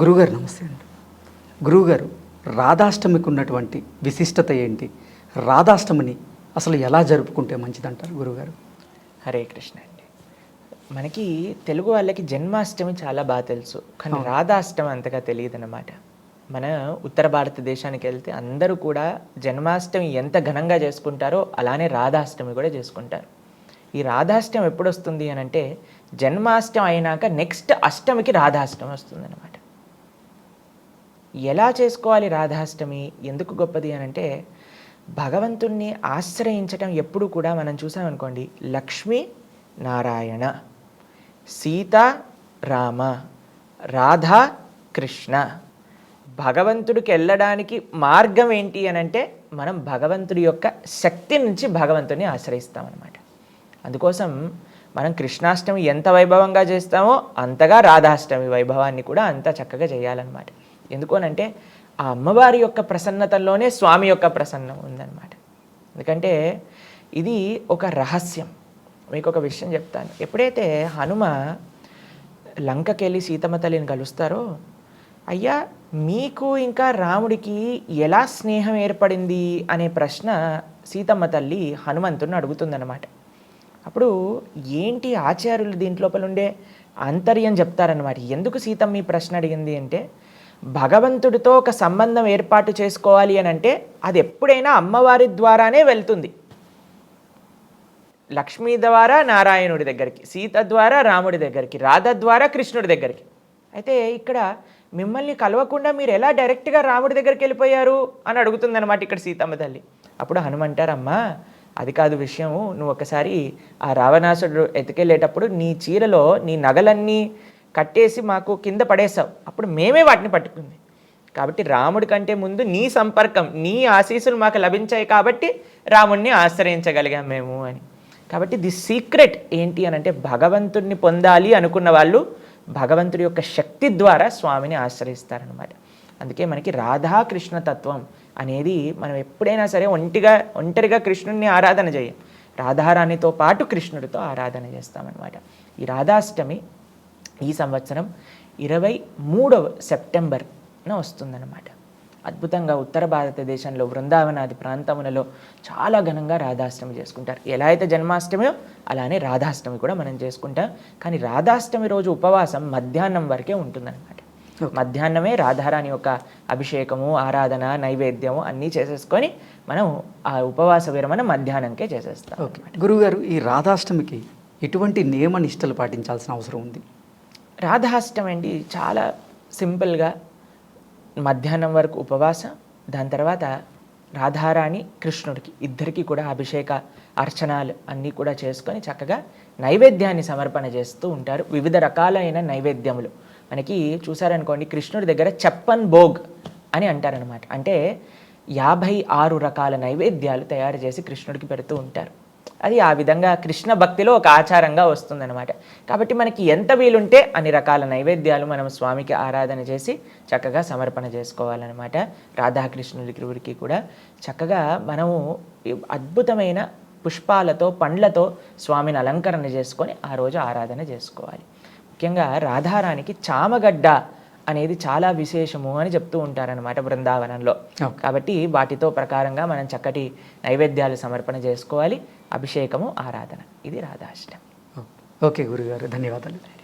గురుగారు నమస్తే అండి. గురువుగారు రాధాష్టమికి ఉన్నటువంటి విశిష్టత ఏంటి? రాధాష్టమిని అసలు ఎలా జరుపుకుంటే మంచిదంటారు గురుగారు? హరే కృష్ణ అండి. మనకి తెలుగు వాళ్ళకి జన్మాష్టమి చాలా బాగా తెలుసు. కానీ రాధాష్టమి అంతగా తెలియదు అనమాట మన ఉత్తర భారతదేశానికి వెళ్తే అందరూ కూడా జన్మాష్టమి ఎంత ఘనంగా చేసుకుంటారో అలానే రాధాష్టమి కూడా చేసుకుంటారు. ఈ రాధాష్టమి ఎప్పుడు వస్తుంది అని అంటే జన్మాష్టమి అయినాక నెక్స్ట్ అష్టమికి రాధాష్టమి వస్తుంది అనమాట ఎలా చేసుకోవాలి రాధాష్టమి? ఎందుకు గొప్పది అని అంటే భగవంతుణ్ణి ఆశ్రయించటం ఎప్పుడు కూడా మనం చూసామనుకోండి లక్ష్మి నారాయణ సీత రామ రాధా కృష్ణ. భగవంతుడికి వెళ్ళడానికి మార్గం ఏంటి అని అంటే మనం భగవంతుడి యొక్క శక్తి నుంచి భగవంతుని ఆశ్రయిస్తామన్నమాట అందుకోసం మనం కృష్ణాష్టమి ఎంత వైభవంగా చేస్తామో అంతగా రాధాష్టమి వైభవాన్ని కూడా అంత చక్కగా చేయాలన్నమాట. ఎందుకోనంటే ఆ అమ్మవారి యొక్క ప్రసన్నతల్లోనే స్వామి యొక్క ప్రసన్నం ఉందన్నమాట. ఎందుకంటే ఇది ఒక రహస్యం. మీకు ఒక విషయం చెప్తాను. ఎప్పుడైతే హనుమ లంకకెళ్ళి సీతమ్మ తల్లిని కలుస్తారో అయ్యా మీకు ఇంకా రాముడికి ఎలా స్నేహం ఏర్పడింది అనే ప్రశ్న సీతమ్మ తల్లి హనుమంతుడిని అడుగుతుందన్నమాట. అప్పుడు ఏంటి ఆచార్యులు దీంట్లోపల ఉండే ఆంతర్యం చెప్తారనమాట ఎందుకు సీతమ్మ ఈ ప్రశ్న అడిగింది అంటే భగవంతుడితో ఒక సంబంధం ఏర్పాటు చేసుకోవాలి అని అంటే అది ఎప్పుడైనా అమ్మవారి ద్వారానే వెళ్తుంది. లక్ష్మీ ద్వారా నారాయణుడి దగ్గరికి సీత ద్వారా రాముడి దగ్గరికి రాధ ద్వారా కృష్ణుడి దగ్గరికి. అయితే ఇక్కడ మిమ్మల్ని కలవకుండా మీరు ఎలా డైరెక్ట్గా రాముడి దగ్గరికి వెళ్ళిపోయారు అని అడుగుతుందన్నమాట ఇక్కడ సీతమ్మ తల్లి. అప్పుడు హనుమంటారమ్మా అది కాదు విషయము నువ్వు ఒకసారి ఆ రావణాసుడు ఎతికెళ్ళేటప్పుడు నీ చీరలో నీ నగలన్నీ కట్టేసి మాకు కింద పడేశావు. అప్పుడు మేమే వాటిని పట్టుకుంది. కాబట్టి రాముడి కంటే ముందు నీ సంపర్కం నీ ఆశీస్సులు మాకు లభించాయి కాబట్టి రాముడిని ఆశ్రయించగలిగాం మేము అని. కాబట్టి ది సీక్రెట్ ఏంటి అని అంటే భగవంతుడిని పొందాలి అనుకున్న వాళ్ళు భగవంతుడి యొక్క శక్తి ద్వారా స్వామిని ఆశ్రయిస్తారనమాట అందుకే మనకి రాధాకృష్ణ తత్వం అనేది మనం ఎప్పుడైనా సరే ఒంటిగా ఒంటరిగా కృష్ణుడిని ఆరాధన చేయం. రాధారాణితో పాటు కృష్ణుడితో ఆరాధన చేస్తామన్నమాట. ఈ రాధాష్టమి ఈ సంవత్సరం ఇరవై మూడవ సెప్టెంబర్న వస్తుందన్నమాట. అద్భుతంగా ఉత్తర భారతదేశంలో బృందావనాది ప్రాంతములలో చాలా ఘనంగా రాధాష్టమి చేసుకుంటారు. ఎలా అయితే జన్మాష్టమియో అలానే రాధాష్టమి కూడా మనం చేసుకుంటాం. కానీ రాధాష్టమి రోజు ఉపవాసం మధ్యాహ్నం వరకే ఉంటుందన్నమాట. మధ్యాహ్నమే రాధారాణి యొక్క అభిషేకము ఆరాధన నైవేద్యము అన్నీ చేసేసుకొని మనం ఆ ఉపవాస విరమణ మధ్యాహ్నంకే చేసేస్తాం ఓకే. గురువుగారు ఈ రాధాష్టమికి ఎటువంటి నియమ నిష్టలు పాటించాల్సిన అవసరం ఉంది? రాధాష్టం అండి. చాలా సింపుల్గా మధ్యాహ్నం వరకు ఉపవాసం దాని తర్వాత రాధారాణి కృష్ణుడికి ఇద్దరికి కూడా అభిషేక అర్చనాలు అన్నీ కూడా చేసుకొని చక్కగా నైవేద్యాన్ని సమర్పణ చేస్తూ ఉంటారు. వివిధ రకాలైన నైవేద్యములు. మనకి చూసారనుకోండి కృష్ణుడి దగ్గర చెప్పన్ భోగ్ అని అంటారనమాట అంటే యాభై ఆరు రకాల నైవేద్యాలు తయారు చేసి కృష్ణుడికి పెడుతూ ఉంటారు. అది ఆ విధంగా కృష్ణ భక్తిలో ఒక ఆచారంగా వస్తుందన్నమాట. కాబట్టి మనకి ఎంత వీలుంటే అన్ని రకాల నైవేద్యాలు మనం స్వామికి ఆరాధన చేసి చక్కగా సమర్పణ చేసుకోవాలన్నమాట. రాధాకృష్ణుడికి కూడా చక్కగా మనము అద్భుతమైన పుష్పాలతో పండ్లతో స్వామిని అలంకరణ చేసుకొని ఆ రోజు ఆరాధన చేసుకోవాలి. ముఖ్యంగా రాధారానికి చామగడ్డ అనేది చాలా విశేషము అని చెప్తూ ఉంటారనమాట బృందావనంలో. కాబట్టి వాటితో ప్రకారంగా మనం చక్కటి నైవేద్యాలు సమర్పణ చేసుకోవాలి. అభిషేకము ఆరాధన. ఇది రాధాష్టమి. ఓకే గురుగారు. ధన్యవాదాలు.